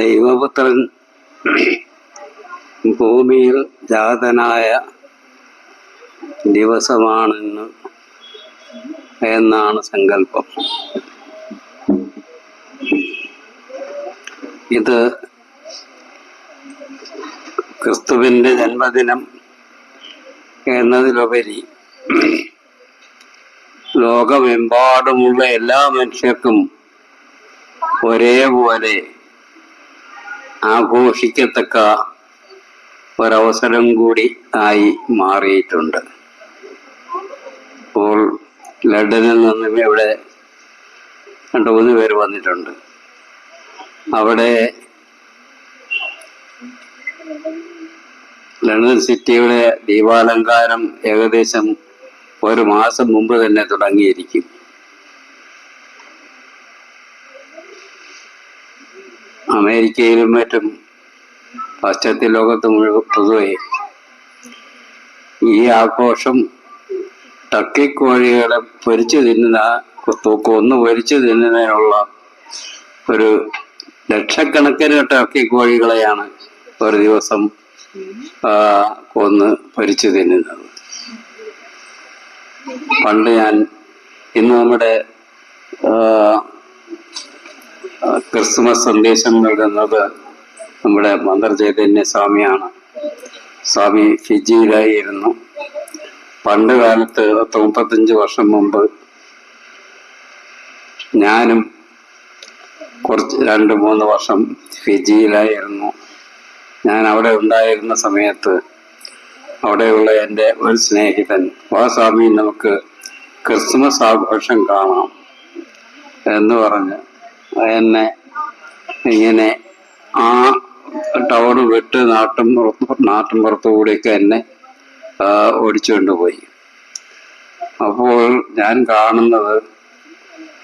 ദൈവപുത്രൻ ഭൂമിയിൽ ജാതനായ ദിവസമാണെന്ന് എന്നാണ് സങ്കല്പം. ഇത് ക്രിസ്തുവിന്റെ ജന്മദിനം എന്നതിലുപരി ലോകമെമ്പാടുമുള്ള എല്ലാ മനുഷ്യർക്കും ഒരേപോലെ ആഘോഷിക്കത്തക്ക ഒരവസരം കൂടി ആയി മാറിയിട്ടുണ്ട്. ഇപ്പോൾ ലണ്ടനിൽ നിന്നും ഇവിടെ രണ്ട് മൂന്ന് പേര് വന്നിട്ടുണ്ട്. അവിടെ ലണ്ടൻ സിറ്റിയുടെ ദീപാലങ്കാരം ഏകദേശം ഒരു മാസം മുമ്പ് തന്നെ തുടങ്ങിയിരിക്കും. അമേരിക്കയിലും മറ്റും പാശ്ചാത്യ ലോകത്ത് മുഴുവൻ പൊതുവെ ഈ ആഘോഷം ടക്കിക്കോഴികളെ പൊരിച്ചു തിന്നുന്ന കൊന്നു പൊരിച്ചു തിന്നുന്നതിനുള്ള ഒരു ലക്ഷക്കണക്കിന് ടക്കിക്കോഴികളെയാണ് ഒരു ദിവസം കൊന്ന് പൊരിച്ചു തിന്നുന്നത്. പണ്ട് ഞാൻ ഇന്ന് നമ്മുടെ ആ, സന്ദേശം നൽകുന്നത് നമ്മുടെ മന്ദർചൈതന്യ സ്വാമിയാണ്. സ്വാമി ഫിജിയിലായിരുന്നു പണ്ട് കാലത്ത് പത്ത് മുപ്പത്തഞ്ച് വർഷം മുമ്പ് ഞാനും കുറച്ച് രണ്ട് മൂന്ന് വർഷം ഫിജിയിലായിരുന്നു ഞാൻ അവിടെ ഉണ്ടായിരുന്ന സമയത്ത് അവിടെയുള്ള എന്റെ ഒരു സ്നേഹിതൻ വാ സ്വാമി നമുക്ക് ക്രിസ്മസ് ആഘോഷം കാണാം എന്ന് പറഞ്ഞ് എന്നെ ഇങ്ങനെ ആ ടൗൺ വിട്ട് നാട്ടും നാട്ടും പുറത്തുകൂടിയൊക്കെ എന്നെ ഓടിച്ചുകൊണ്ട് പോയി അപ്പോൾ ഞാൻ കാണുന്നത്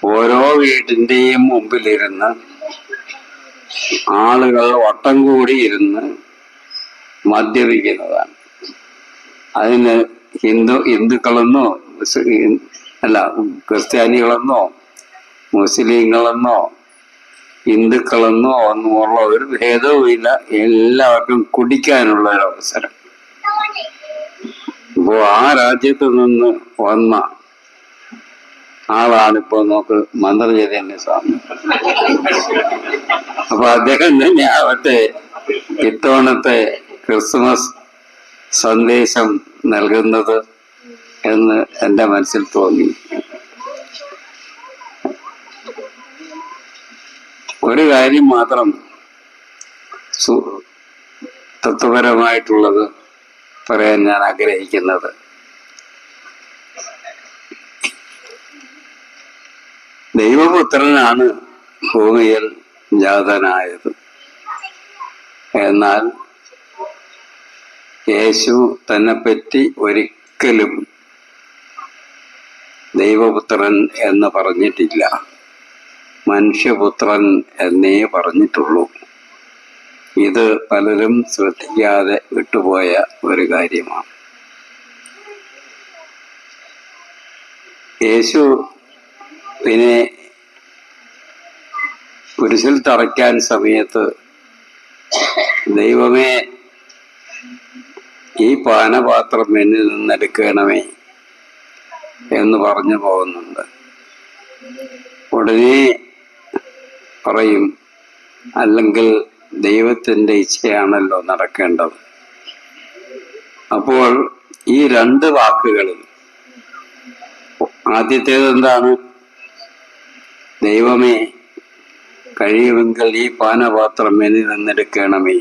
ഓരോ വീടിന്റെയും മുമ്പിലിരുന്ന് ആളുകൾ വട്ടം കൂടി ഇരുന്ന് മദ്യപിക്കുന്നതാണ്. അതിന് ഹിന്ദു ഹിന്ദുക്കളെന്നോ അല്ല ക്രിസ്ത്യാനികളെന്നോ മുസ്ലിങ്ങളെന്നോ ഹിന്ദുക്കളെന്നോ ഒന്നുമുള്ള ഒരു ഭേദവുമില്ല. എല്ലാവർക്കും കുടിക്കാനുള്ള ഒരു അവസരം. ഇപ്പോ ആ രാജ്യത്ത് നിന്ന് വന്ന ആളാണിപ്പോ നോക്ക് മന്ത്രചൈതന്യ സ്വാമി. അപ്പൊ അദ്ദേഹം തന്നെ ആവട്ടെ ഇത്തവണത്തെ ക്രിസ്മസ് സന്ദേശം നൽകുന്നത് എന്ന് എന്റെ മനസ്സിൽ തോന്നി. ഒരു കാര്യം മാത്രം തത്വപരമായിട്ടുള്ളത് പറയാൻ ഞാൻ ആഗ്രഹിക്കുന്നത്. ദൈവപുത്രനാണ് ഭൂമിയിൽ ജാതനായത്. എന്നാൽ യേശു തന്നെപ്പറ്റി ഒരിക്കലും ദൈവപുത്രൻ എന്ന് പറഞ്ഞിട്ടില്ല. മനുഷ്യപുത്രൻ എന്നേ പറഞ്ഞിട്ടുള്ളൂ. ഇത് പലരും ശ്രദ്ധിക്കാതെ വിട്ടുപോയ ഒരു കാര്യമാണ്. യേശു പിന്നെ കുരിശിൽ തറയ്ക്കാൻ സമയത്ത് ദൈവമേ ഈ പാനപാത്രം എന്നിൽ നിന്നെടുക്കണമേ എന്ന് പറഞ്ഞു പോകുന്നുണ്ട്. ഉടനെ പറയും. അല്ലെങ്കിൽ ദൈവത്തിന്റെ ഇച്ഛയാണല്ലോ നടക്കേണ്ടത്. അപ്പോൾ ഈ രണ്ട് വാക്കുകളിൽ ആദ്യത്തേത് എന്താണ്? ദൈവമേ കഴിയുമെങ്കിൽ ഈ പാനപാത്രം എനി നിന്നെടുക്കണമേ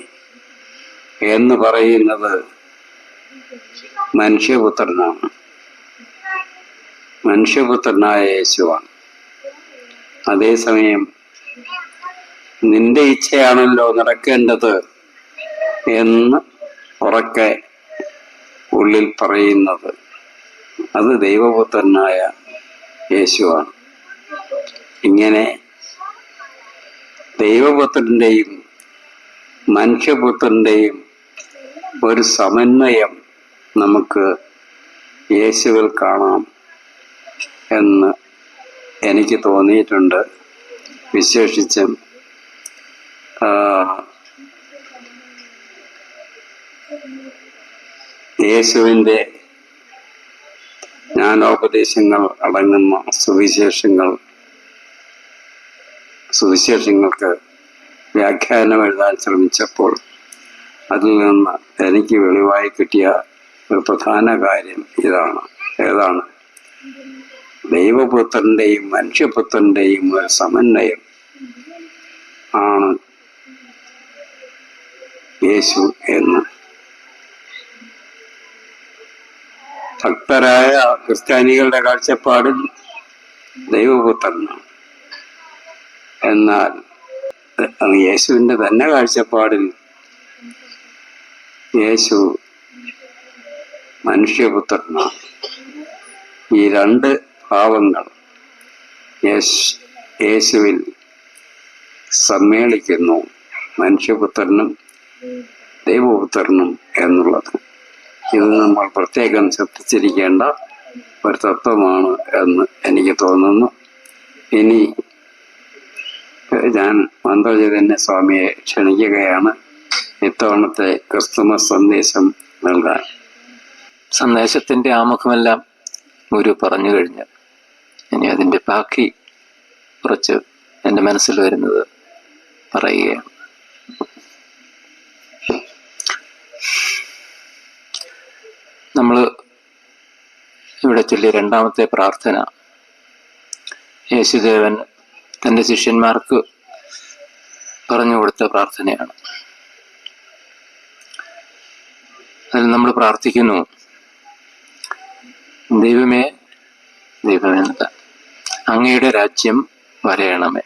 എന്ന് പറയുന്നത് മനുഷ്യപുത്രനാണ്. മനുഷ്യപുത്രനായ യേശുവാണ്. അതേസമയം നിന്റെ ഇച്ഛയാണല്ലോ നടക്കേണ്ടത് എന്ന് ഉറക്കെ ഉള്ളിൽ പറയുന്നത്. അത് ദൈവപുത്രനായ യേശുവാണ്. ഇങ്ങനെ ദൈവപുത്രന്റെയും മനുഷ്യപുത്രന്റെയും ഒരു സമന്വയം നമുക്ക് യേശുവിൽ കാണാം എന്ന് എനിക്ക് തോന്നിയിട്ടുണ്ട്. വിശേഷിച്ച് യേശുവിന്റെ ജ്ഞാനോപദേശങ്ങൾ അടങ്ങുന്ന സുവിശേഷങ്ങൾ സുവിശേഷങ്ങൾക്ക് വ്യാഖ്യാനം എഴുതാൻ ശ്രമിച്ചപ്പോൾ അതിൽ നിന്ന് എനിക്ക് വെളിവായി കിട്ടിയ ഒരു പ്രധാന കാര്യം ഇതാണ്. ഏതാണ്? ദൈവപുത്രന്റെയും മനുഷ്യപുത്രന്റെയും ഒരു സമന്വയം ആണ് യേശു എന്ന്. ഭക്തരായ ക്രിസ്ത്യാനികളുടെ കാഴ്ചപ്പാടിൽ ദൈവപുത്രനാണ്. എന്നാൽ യേശുവിന്റെ തന്നെ കാഴ്ചപ്പാടിൽ യേശു മനുഷ്യപുത്രനാണ്. ഈ രണ്ട് ഭാവങ്ങൾ യേശുവിൽ സമ്മേളിക്കുന്നു മനുഷ്യപുത്രനും ദൈവപുത്രനും എന്നുള്ളത്. ഇത് നമ്മൾ പ്രത്യേകം ശ്രദ്ധിച്ചിരിക്കേണ്ട ഒരു തത്വമാണ് എന്ന് എനിക്ക് തോന്നുന്നു. ഇനി ഞാൻ മന്ത്രചൈതന്യ സ്വാമിയെ ക്ഷണിക്കുകയാണ്. ഇത്തവണത്തെ ക്രിസ്തുമസ് സന്ദേശം നൽകാൻ. സന്ദേശത്തിന്റെ ആമുഖമെല്ലാം ഗുരു പറഞ്ഞു കഴിഞ്ഞ്. ഇനി അതിന്റെ ബാക്കി കുറച്ച് എന്റെ മനസ്സിൽ വരുന്നത് പറയുകയാണ്. നമ്മൾ ഇവിടെ ചൊല്ലിയ രണ്ടാമത്തെ പ്രാർത്ഥന യേശുദേവൻ തന്റെ ശിഷ്യന്മാർക്ക് പറഞ്ഞു കൊടുത്ത പ്രാർത്ഥനയാണ്. അതിൽ നമ്മൾ പ്രാർത്ഥിക്കുന്നു ദൈവമേ ദൈവമേ എന്നല്ല അങ്ങയുടെ രാജ്യം വരയണമേ.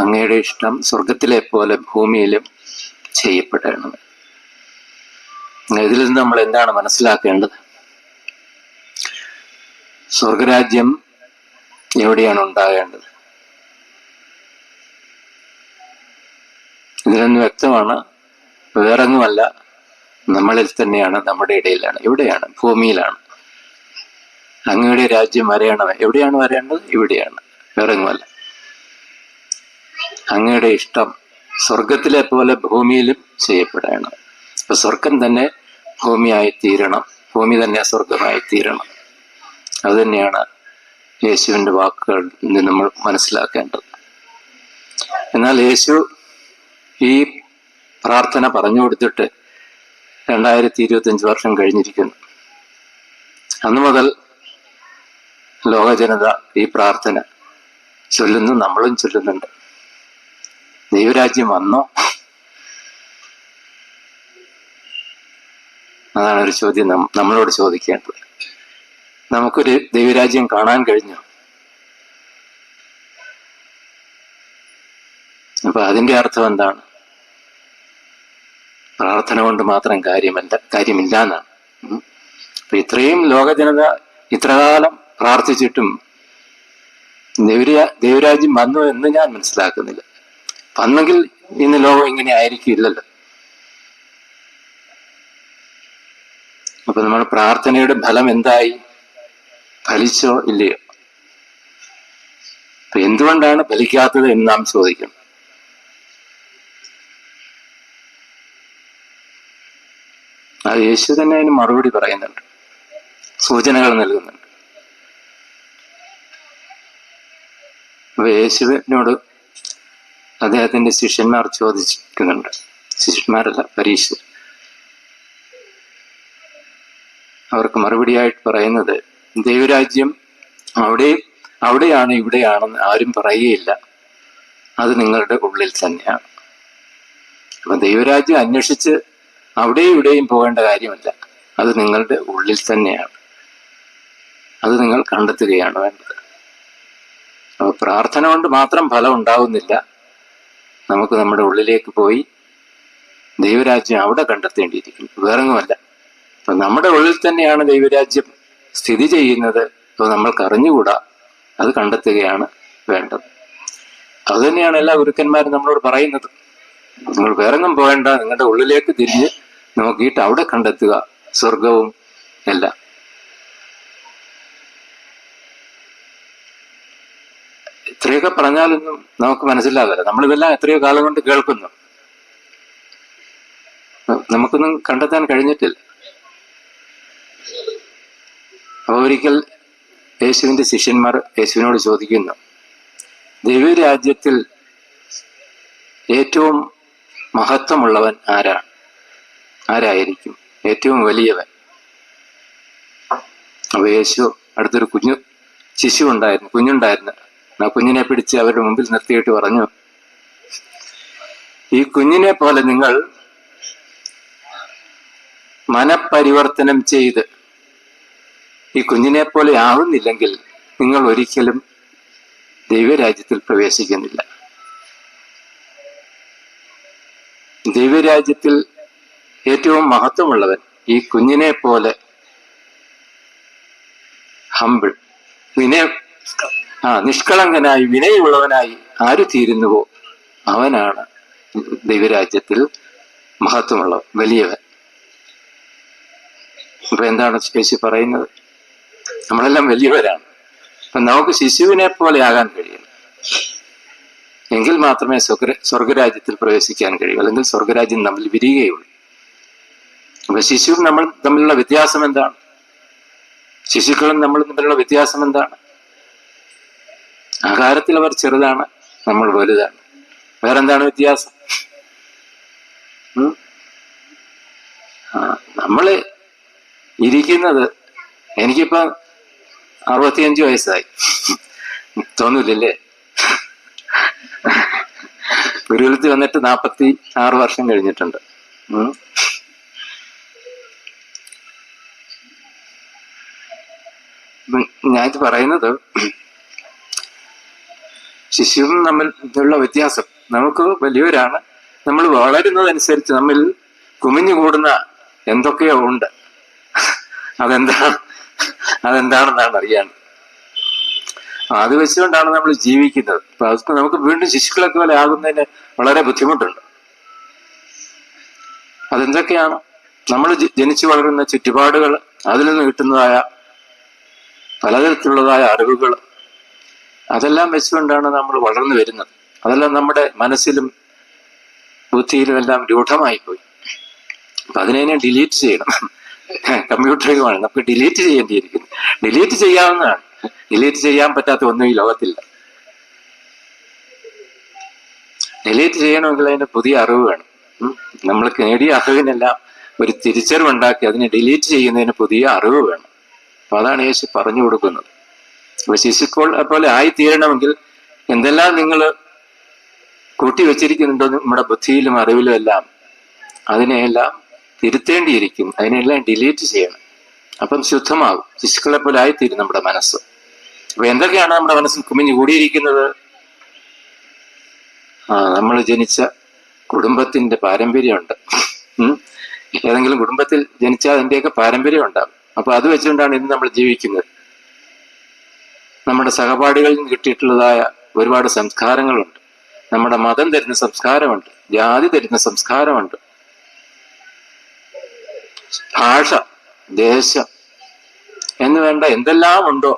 അങ്ങയുടെ ഇഷ്ടം സ്വർഗത്തിലെ പോലെ ഭൂമിയിലും ചെയ്യപ്പെടണമേ. ഇതിൽ നിന്ന് നമ്മൾ എന്താണ് മനസ്സിലാക്കേണ്ടത്? സ്വർഗരാജ്യം എവിടെയാണ് ഉണ്ടാകേണ്ടത്? ഇതിലൊന്ന് വ്യക്തമാണ് വേറെങ്ങുമല്ല നമ്മളിൽ തന്നെയാണ് നമ്മുടെ ഇടയിലാണ് എവിടെയാണ് ഭൂമിയിലാണ്. അങ്ങയുടെ രാജ്യം വരയണമേ എവിടെയാണ് വരേണ്ടത്? ഇവിടെയാണ്. വേറെങ്ങുമല്ല അങ്ങയുടെ ഇഷ്ടം സ്വർഗത്തിലെ പോലെ ഭൂമിയിലും ചെയ്യപ്പെടണം. അപ്പൊ സ്വർഗം തന്നെ ഭൂമിയായി തീരണം. ഭൂമി തന്നെ സ്വർഗമായി തീരണം. അതുതന്നെയാണ് യേശുവിന്റെ നിന്ന് നമ്മൾ മനസ്സിലാക്കേണ്ടത്. എന്നാൽ യേശു ഈ പ്രാർത്ഥന പറഞ്ഞു കൊടുത്തിട്ട് രണ്ടായിരത്തി ഇരുപത്തഞ്ച് വർഷം കഴിഞ്ഞിരിക്കുന്നു. അന്ന് മുതൽ ലോക ജനത ഈ പ്രാർത്ഥന ചൊല്ലുന്നു നമ്മളും ചൊല്ലുന്നുണ്ട്. ദൈവരാജ്യം വന്നോ? അതാണ് ഒരു ചോദ്യം നമ്മളോട് ചോദിക്കേണ്ടത്. നമുക്കൊരു ദൈവരാജ്യം കാണാൻ കഴിഞ്ഞു? അപ്പൊ അതിന്റെ അർത്ഥം എന്താണ്? പ്രാർത്ഥന കൊണ്ട് മാത്രം കാര്യമല്ല കാര്യമില്ല എന്നാണ്. അപ്പൊ ഇത്രയും ലോകജനത ഇത്രകാലം പ്രാർത്ഥിച്ചിട്ടും ദൈവരാ ദൈവരാജ്യം വന്നു എന്ന് ഞാൻ മനസ്സിലാക്കുന്നില്ല. വന്നെങ്കിൽ ഇന്ന് ലോകം ഇങ്ങനെ ആയിരിക്കില്ലല്ലോ. അപ്പൊ നമ്മുടെ പ്രാർത്ഥനയുടെ ഫലം എന്തായി? ഫലിച്ചോ ഇല്ലയോ? അപ്പൊ എന്തുകൊണ്ടാണ് ഫലിക്കാത്തത് എന്ന് നാം ചോദിക്കണം. അത് യേശു തന്നെ അതിന് മറുപടി പറയുന്നുണ്ട്. സൂചനകൾ നൽകുന്നുണ്ട്. യേശുവിനോട് അദ്ദേഹത്തിന്റെ ശിഷ്യന്മാർ ചോദിക്കുന്നുണ്ട് ശിഷ്യന്മാരല്ല പരീക്ഷ അവർക്ക് മറുപടിയായിട്ട് പറയുന്നത് ദൈവരാജ്യം അവിടെ അവിടെയാണ് ഇവിടെയാണെന്ന് ആരും പറയുകയില്ല. അത് നിങ്ങളുടെ ഉള്ളിൽ തന്നെയാണ്. അപ്പൊ ദൈവരാജ്യം അന്വേഷിച്ച് അവിടെയും ഇവിടെയും പോകേണ്ട കാര്യമല്ല. അത് നിങ്ങളുടെ ഉള്ളിൽ തന്നെയാണ്. അത് നിങ്ങൾ കണ്ടെത്തുകയാണ് വേണ്ടത്. പ്രാർത്ഥന കൊണ്ട് മാത്രം ഫലം ഉണ്ടാവുന്നില്ല. നമുക്ക് നമ്മുടെ ഉള്ളിലേക്ക് പോയി ദൈവരാജ്യം അവിടെ കണ്ടെത്തേണ്ടിയിരിക്കുന്നു. വേറെങ്ങുമല്ല അപ്പൊ നമ്മുടെ ഉള്ളിൽ തന്നെയാണ് ദൈവരാജ്യം സ്ഥിതി ചെയ്യുന്നത്. അപ്പൊ നമ്മൾക്ക് അറിഞ്ഞുകൂടാ. അത് കണ്ടെത്തുകയാണ് വേണ്ടത്. അതുതന്നെയാണ് എല്ലാ ഗുരുക്കന്മാരും നമ്മളോട് പറയുന്നത്. നിങ്ങൾ വേറെങ്ങും പോകേണ്ട. നിങ്ങളുടെ ഉള്ളിലേക്ക് തിരിഞ്ഞ് നോക്കിയിട്ട് അവിടെ കണ്ടെത്തുക. സ്വർഗവും എല്ലാം. ഇത്രയൊക്കെ പറഞ്ഞാലൊന്നും നമുക്ക് മനസ്സിലാകില്ല നമ്മളിതെല്ലാം എത്രയോ കാലം കൊണ്ട് കേൾക്കുന്നു. നമുക്കൊന്നും കണ്ടെത്താൻ കഴിഞ്ഞിട്ടില്ല. അപ്പോൾ ഒരിക്കൽ യേശുവിന്റെ ശിഷ്യന്മാർ യേശുവിനോട് ചോദിക്കുന്നു ദൈവരാജ്യത്തിൽ ഏറ്റവും മഹത്വമുള്ളവൻ ആരാണ് ആരായിരിക്കും? ഏറ്റവും വലിയവൻ? അപ്പൊ യേശു അടുത്തൊരു കുഞ്ഞു ശിശു ഉണ്ടായിരുന്നു കുഞ്ഞുണ്ടായിരുന്നു. ആ കുഞ്ഞിനെ പിടിച്ച് അവരുടെ മുമ്പിൽ നിർത്തിയിട്ട് പറഞ്ഞു ഈ കുഞ്ഞിനെ പോലെ നിങ്ങൾ മനപരിവർത്തനം ചെയ്ത് ഈ കുഞ്ഞിനെ പോലെ ആവുന്നില്ലെങ്കിൽ നിങ്ങൾ ഒരിക്കലും ദൈവരാജ്യത്തിൽ പ്രവേശിക്കുന്നില്ല. ദൈവരാജ്യത്തിൽ ഏറ്റവും മഹത്വമുള്ളവൻ ഈ കുഞ്ഞിനെ പോലെ ഹമ്പിൾ വിനയ ആ നിഷ്കളങ്കനായി വിനയുള്ളവനായി ആര് തീരുന്നുവോ അവനാണ് ദൈവരാജ്യത്തിൽ മഹത്വമുള്ള വലിയവൻ. അപ്പൊ എന്താണ് ശേഷി പറയുന്നത്? നമ്മളെല്ലാം വലിയവരാണ്. അപ്പൊ നമുക്ക് ശിശുവിനെ പോലെ ആകാൻ കഴിയും. എങ്കിൽ മാത്രമേ സ്വർഗ സ്വർഗരാജ്യത്തിൽ പ്രവേശിക്കാൻ കഴിയൂ അല്ലെങ്കിൽ സ്വർഗരാജ്യം നമ്മൾ വിരിയുകയുള്ളൂ. അപ്പൊ ശിശുവും നമ്മൾ തമ്മിലുള്ള വ്യത്യാസം എന്താണ്? ശിശുക്കളും നമ്മൾ തമ്മിലുള്ള വ്യത്യാസം എന്താണ്? ആകാരത്തിൽ അവർ ചെറുതാണ് നമ്മൾ വലുതാണ്. വേറെന്താണ് വ്യത്യാസം? നമ്മൾ ഇരിക്കുന്നത് എനിക്കിപ്പോ അറുപത്തിയഞ്ച് വയസ്സായി. തോന്നില്ലല്ലേ ഗുരുകുലത്തിൽ വന്നിട്ട് നാപ്പത്തി ആറ് വർഷം കഴിഞ്ഞിട്ടുണ്ട്. ഞാനിത് പറയുന്നത് ശിശുവും തമ്മിലുള്ള വ്യത്യാസം. നമുക്ക് വലിയവരാണ്. നമ്മൾ വളരുന്നതനുസരിച്ച് നമ്മിൽ കുമിഞ്ഞു കൂടുന്ന എന്തൊക്കെയോ ഉണ്ട്. അതെന്താണ് അതെന്താണെന്നാണ് അറിയാൻ. അത് വെച്ചുകൊണ്ടാണ് നമ്മൾ ജീവിക്കുന്നത്. അപ്പൊ നമുക്ക് വീണ്ടും ശിശുക്കളൊക്കെ പോലെ ആകുന്നതിന് വളരെ ബുദ്ധിമുട്ടുണ്ട്. അതെന്തൊക്കെയാണ്? നമ്മൾ ജനിച്ചു വളരുന്ന ചുറ്റുപാടുകൾ അതിൽ നിന്ന് കിട്ടുന്നതായ പലതരത്തിലുള്ളതായ അറിവുകൾ അതെല്ലാം വെച്ചുകൊണ്ടാണ് നമ്മൾ വളർന്നു വരുന്നത്. അതെല്ലാം നമ്മുടെ മനസ്സിലും ബുദ്ധിയിലും എല്ലാം രൂഢമായി പോയി അപ്പൊ അതിനെ ഡിലീറ്റ് ചെയ്യണം. കമ്പ്യൂട്ടറുമാണ് നമുക്ക് ഡിലീറ്റ് ചെയ്യേണ്ടിയിരിക്കുന്നു. ഡിലീറ്റ് ചെയ്യാവുന്നതാണ്. ഡിലീറ്റ് ചെയ്യാൻ പറ്റാത്ത ഒന്നും ഈ ലോകത്തില്ല. ഡിലീറ്റ് ചെയ്യണമെങ്കിൽ അതിന് പുതിയ അറിവ് വേണം. നമ്മൾ നേടിയ അറിവിനെല്ലാം ഒരു തിരിച്ചറിവുണ്ടാക്കി അതിനെ ഡിലീറ്റ് ചെയ്യുന്നതിന് പുതിയ അറിവ് വേണം. അപ്പൊ അതാണ് യേശു പറഞ്ഞു കൊടുക്കുന്നത്. അപ്പൊ ശിശുക്കൾ പോലെ ആയിത്തീരണമെങ്കിൽ എന്തെല്ലാം നിങ്ങൾ കൂട്ടി വെച്ചിരിക്കുന്നുണ്ടോ നമ്മുടെ ബുദ്ധിയിലും അറിവിലും എല്ലാം അതിനെയെല്ലാം തിരുത്തേണ്ടിയിരിക്കും അതിനെല്ലാം ഡിലീറ്റ് ചെയ്യണം. അപ്പം ശുദ്ധമാകും. ശിശുക്കളെ പോലെ ആയിത്തീരും നമ്മുടെ മനസ്സ്. അപ്പൊ എന്തൊക്കെയാണ് നമ്മുടെ മനസ്സിൽ കുമിഞ്ഞു കൂടിയിരിക്കുന്നത്? ആ നമ്മൾ ജനിച്ച കുടുംബത്തിന്റെ പാരമ്പര്യമുണ്ട്. ഏതെങ്കിലും കുടുംബത്തിൽ ജനിച്ചാൽ അതിന്റെയൊക്കെ പാരമ്പര്യം ഉണ്ടാകും അപ്പൊ അത് വെച്ചുകൊണ്ടാണ് ഇന്ന് നമ്മൾ ജീവിക്കുന്നത്. നമ്മുടെ സഹപാഠികളിൽ നിന്ന് കിട്ടിയിട്ടുള്ളതായ ഒരുപാട് സംസ്കാരങ്ങളുണ്ട്. നമ്മുടെ മതം തരുന്ന സംസ്കാരമുണ്ട്. ജാതി തരുന്ന സംസ്കാരമുണ്ട്. ഭാഷ ദേശം എന്ന് വേണ്ട എന്തെല്ലാം ഉണ്ടോ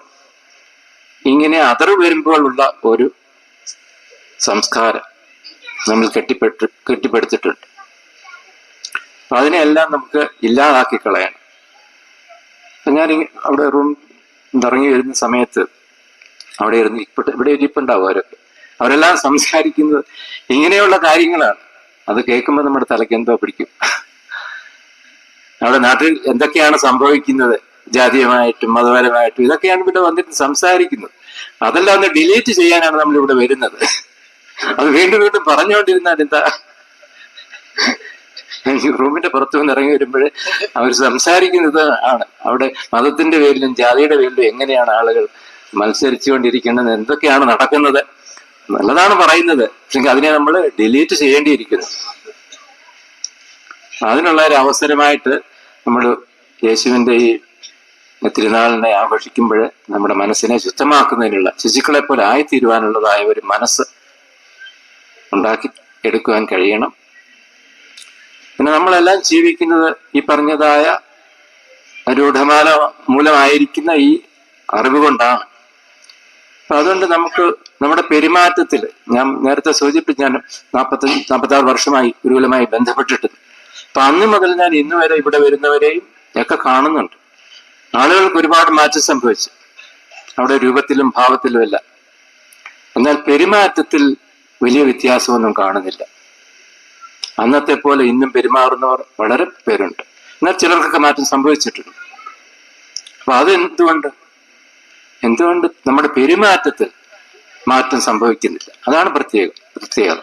ഇങ്ങനെ അതർ വരുമ്പോഴുള്ള ഒരു സംസ്കാരം നമ്മൾ കെട്ടിപ്പെട്ട് കെട്ടിപ്പടുത്തിട്ടുണ്ട്. അപ്പൊ അതിനെല്ലാം നമുക്ക് ഇല്ലാതാക്കി കളയണം ഞാൻ അവിടെ റൂം ഇറങ്ങി വരുന്ന സമയത്ത് അവിടെ ഇരുന്ന് ഇപ്പോഴത്തെ ഇവിടെ ഇരിപ്പുണ്ടാവും അവരൊക്കെ അവരെല്ലാം സംസാരിക്കുന്നത് ഇങ്ങനെയുള്ള കാര്യങ്ങളാണ്. അത് കേൾക്കുമ്പോൾ നമ്മുടെ തലയ്ക്ക് എന്തോ പിടിക്കും. നമ്മുടെ നാട്ടിൽ എന്തൊക്കെയാണ് സംഭവിക്കുന്നത്? ജാതീയമായിട്ടും മതപരമായിട്ടും ഇതൊക്കെയാണ് ഇവിടെ വന്നിട്ട് സംസാരിക്കുന്നത്. അതെല്ലാം ഒന്ന് ഡിലീറ്റ് ചെയ്യാനാണ് നമ്മൾ ഇവിടെ വരുന്നത്. അത് വീണ്ടും വീണ്ടും പറഞ്ഞുകൊണ്ടിരുന്നാൽ എന്താ? റൂമിന്റെ പുറത്തു നിന്ന് ഇറങ്ങി വരുമ്പോൾ അവർ സംസാരിക്കുന്നത് ആണ്. അവിടെ മതത്തിന്റെ പേരിലും ജാതിയുടെ പേരിലും എങ്ങനെയാണ് ആളുകൾ മത്സരിച്ചുകൊണ്ടിരിക്കുന്നത് എന്തൊക്കെയാണ് നടക്കുന്നത്? നല്ലതാണ് പറയുന്നത്. പക്ഷെ അതിനെ നമ്മൾ ഡിലീറ്റ് ചെയ്യേണ്ടിയിരിക്കുന്നു. അതിനുള്ള ഒരു അവസരമായിട്ട് നമ്മൾ യേശുവിന്റെ ഈ തിരുനാളിനെ ആഘോഷിക്കുമ്പോൾ നമ്മുടെ മനസ്സിനെ ശുദ്ധമാക്കുന്നതിനുള്ള ശിശുക്കളെ പോലെ ആയിത്തീരുവാനുള്ളതായ ഒരു മനസ്സ് ഉണ്ടാക്കി എടുക്കുവാൻ കഴിയണം. പിന്നെ നമ്മളെല്ലാം ജീവിക്കുന്നത് ഈ പറഞ്ഞതായ രൂഢമാല മൂലമായിരിക്കുന്ന ഈ അറിവ് കൊണ്ടാണ്. അപ്പൊ അതുകൊണ്ട് നമുക്ക് നമ്മുടെ പെരുമാറ്റത്തിൽ ഞാൻ നേരത്തെ സൂചിപ്പിച്ച ഞാൻ നാൽപ്പത്തി ആറ് വർഷമായി ഗുരുകുലമായി ബന്ധപ്പെട്ടിട്ട്. അപ്പൊ അന്ന് മുതൽ ഞാൻ ഇന്ന് വരെ ഇവിടെ വരുന്നവരെയും ഒക്കെ കാണുന്നുണ്ട്. ആളുകൾക്ക് ഒരുപാട് മാറ്റം സംഭവിച്ചു. അവിടെ രൂപത്തിലും ഭാവത്തിലും അല്ല എന്നാൽ പെരുമാറ്റത്തിൽ വലിയ വ്യത്യാസമൊന്നും കാണുന്നില്ല. അന്നത്തെ പോലെ ഇന്നും പെരുമാറുന്നവർ വളരെ പേരുണ്ട്. എന്നാൽ ചിലർക്കൊക്കെ മാറ്റം സംഭവിച്ചിട്ടുണ്ട്. അപ്പൊ അത് എന്തുകൊണ്ട് നമ്മുടെ പെരുമാറ്റത്തിൽ മാറ്റം സംഭവിക്കുന്നില്ല? അതാണ് പ്രത്യേക പ്രത്യേകത.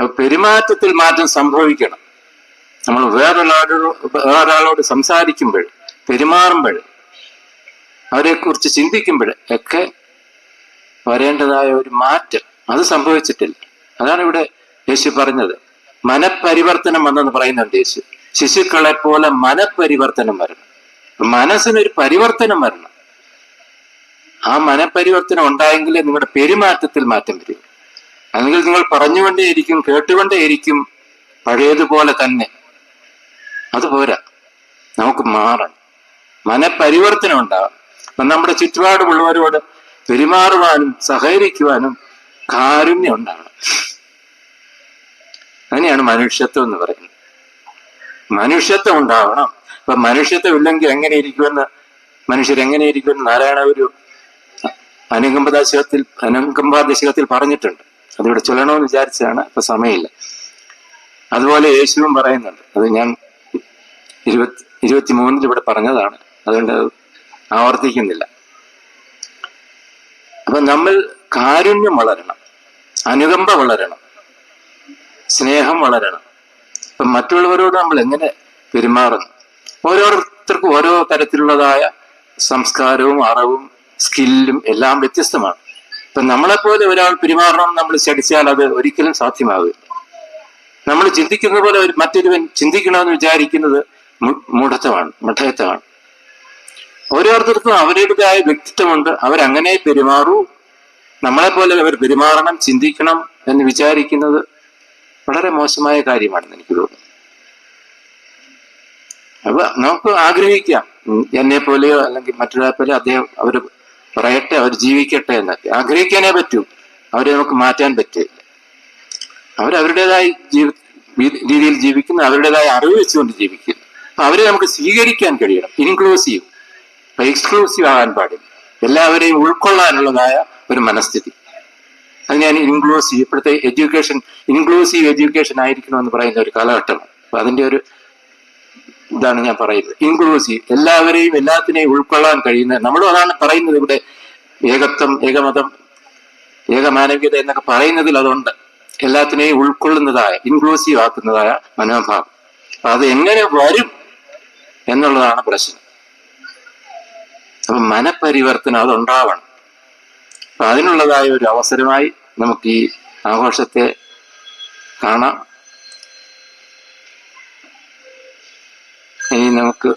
അപ്പൊ പെരുമാറ്റത്തിൽ മാറ്റം സംഭവിക്കണം. നമ്മൾ വേറൊരാളോട് വേറൊരാളോട് സംസാരിക്കുമ്പോൾ പെരുമാറുമ്പോൾ അവരെക്കുറിച്ച് ചിന്തിക്കുമ്പോൾ ഒക്കെ വരേണ്ടതായ ഒരു മാറ്റം അത് സംഭവിച്ചിട്ടില്ല. അതാണ് ഇവിടെ യേശു പറഞ്ഞത്. മനപരിവർത്തനം വന്നെന്ന് പറയുന്നുണ്ട് യേശു. ശിശുക്കളെ പോലെ മനപരിവർത്തനം വരണം. മനസ്സിനൊരു പരിവർത്തനം വരണം. ആ മനപരിവർത്തനം ഉണ്ടായെങ്കിലേ നിങ്ങളുടെ പെരുമാറ്റത്തിൽ മാറ്റം വരും. അല്ലെങ്കിൽ നിങ്ങൾ പറഞ്ഞുകൊണ്ടേയിരിക്കും കേട്ടുകൊണ്ടേയിരിക്കും പഴയതുപോലെ തന്നെ. അത് പോരാ. നമുക്ക് മാറണം. മനപരിവർത്തനം അപ്പൊ നമ്മുടെ ചുറ്റുപാടുമുള്ളവരോട് പെരുമാറുവാനും സഹകരിക്കുവാനും കാരുണ്യം ഉണ്ടാകണം അങ്ങനെയാണ് മനുഷ്യത്വം എന്ന് പറയുന്നത്. മനുഷ്യത്വം ഉണ്ടാവണം. അപ്പൊ മനുഷ്യത്വം ഇല്ലെങ്കിൽ എങ്ങനെ ഇരിക്കുമെന്ന് മനുഷ്യർ എങ്ങനെ ഇരിക്കുമെന്ന് നാരായണ ഒരു അനുകമ്പദശകത്തിൽ അനുകമ്പാദശകത്തിൽ പറഞ്ഞിട്ടുണ്ട്. അതിവിടെ ചൊല്ലണമെന്ന് വിചാരിച്ചതാണ് ഇപ്പൊ സമയമില്ല. അതുപോലെ യേശുവും പറയുന്നുണ്ട്. അത് ഞാൻ ഇരുപത്തി ഇരുപത്തി മൂന്നിൽ ഇവിടെ പറഞ്ഞതാണ്. അതുകൊണ്ട് ആവർത്തിക്കുന്നില്ല. അപ്പൊ നമ്മൾ കാരുണ്യം വളരണം അനുകമ്പ വളരണം സ്നേഹം വളരണം. ഇപ്പൊ മറ്റുള്ളവരോട് നമ്മൾ എങ്ങനെ പെരുമാറുന്നു? ഓരോരുത്തർക്കും ഓരോ തരത്തിലുള്ളതായ സംസ്കാരവും അറിവും സ്കില്ലും എല്ലാം വ്യത്യസ്തമാണ്. ഇപ്പൊ നമ്മളെപ്പോലെ ഒരാൾ പെരുമാറണം നമ്മൾ ശടിച്ചാൽ അത് ഒരിക്കലും സാധ്യമാകില്ല നമ്മൾ ചിന്തിക്കുന്ന പോലെ മറ്റൊരുവൻ ചിന്തിക്കണമെന്ന് വിചാരിക്കുന്നത് മുടത്തമാണ് മഠയത്വമാണ് ഓരോരുത്തർക്കും അവരുടേതായ വ്യക്തിത്വമുണ്ട്. അവരങ്ങനെ പെരുമാറൂ. നമ്മളെ പോലെ അവർ പെരുമാറണം ചിന്തിക്കണം എന്ന് വിചാരിക്കുന്നത് വളരെ മോശമായ കാര്യമാണെന്ന് എനിക്ക് തോന്നുന്നു. അപ്പൊ നമുക്ക് ആഗ്രഹിക്കാം. എന്നെ പോലെയോ അല്ലെങ്കിൽ മറ്റൊരാളെ പോലെ അദ്ദേഹം അവർ പറയട്ടെ അവർ ജീവിക്കട്ടെ എന്നൊക്കെ. ആഗ്രഹിക്കാനേ പറ്റൂ. അവരെ നമുക്ക് മാറ്റാൻ പറ്റില്ല അവർ ജീവി രീതിയിൽ ജീവിക്കുന്നു അവരുടേതായ അറിവ് വെച്ചുകൊണ്ട് ജീവിക്കുന്നു. അപ്പൊ അവരെ നമുക്ക് സ്വീകരിക്കാൻ കഴിയണം. ഇൻക്ലൂസീവ്. എക്സ്ക്ലൂസീവ് ആകാൻ പാടില്ല. എല്ലാവരെയും ഉൾക്കൊള്ളാനുള്ളതായ ഒരു മനസ്ഥിതി. അത് ഞാൻ ഇൻക്ലൂസീവ് ഇപ്പോഴത്തെ എഡ്യൂക്കേഷൻ ഇൻക്ലൂസീവ് എഡ്യൂക്കേഷൻ ആയിരിക്കണം എന്ന് പറയുന്ന ഒരു കാലഘട്ടമാണ്. അപ്പൊ അതിന്റെ ഒരു ഇതാണ് ഞാൻ പറയുന്നത്. ഇൻക്ലൂസീവ് എല്ലാവരെയും എല്ലാത്തിനെയും ഉൾക്കൊള്ളാൻ കഴിയുന്ന നമ്മളും അതാണ് പറയുന്നത് ഇവിടെ ഏകത്വം ഏകമതം ഏകമാനവികത എന്നൊക്കെ പറയുന്നതിൽ അതുണ്ട്. എല്ലാത്തിനെയും ഉൾക്കൊള്ളുന്നതായ ഇൻക്ലൂസീവ് ആക്കുന്നതായ മനോഭാവം. അത് എങ്ങനെ വരും എന്നുള്ളതാണ് പ്രശ്നം. അപ്പൊ മനപരിവർത്തനം അതുണ്ടാവണം. അപ്പൊ അതിനുള്ളതായ ഒരു അവസരമായി നമുക്ക് ഈ ആഘോഷത്തെ കാണാം. ഇനി നമുക്ക്